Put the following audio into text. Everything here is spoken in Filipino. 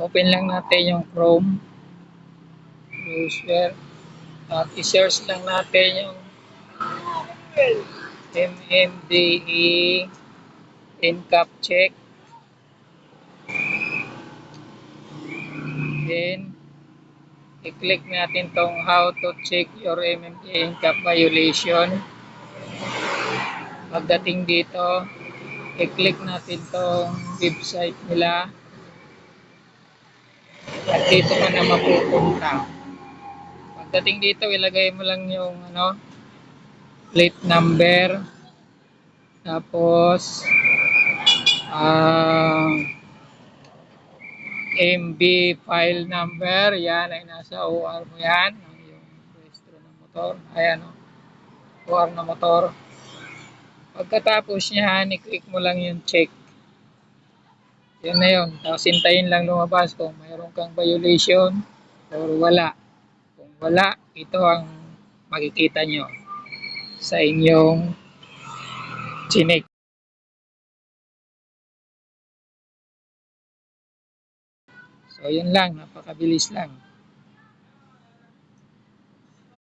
Open lang natin yung Chrome browser. At i-search lang natin yung MMDE incap check. Then, i-click natin tong how to check your MMDA incap violation. Pagdating dito, i-click natin tong website nila. At dito ka na mapupunta. Pagdating dito, ilagay mo lang yung ano, plate number. Tapos, ah, MB file number, yan ay nasa OR mo yan, yung registro ng motor, ayan o, OR ng motor. Pagkatapos niyan, i-click mo lang yung check. Yan na yun. Tapos hintayin lang lumabas kung mayroon kang violation or wala. Kung wala, ito ang makikita nyo sa inyong chinik. So, yun lang. Napakabilis lang.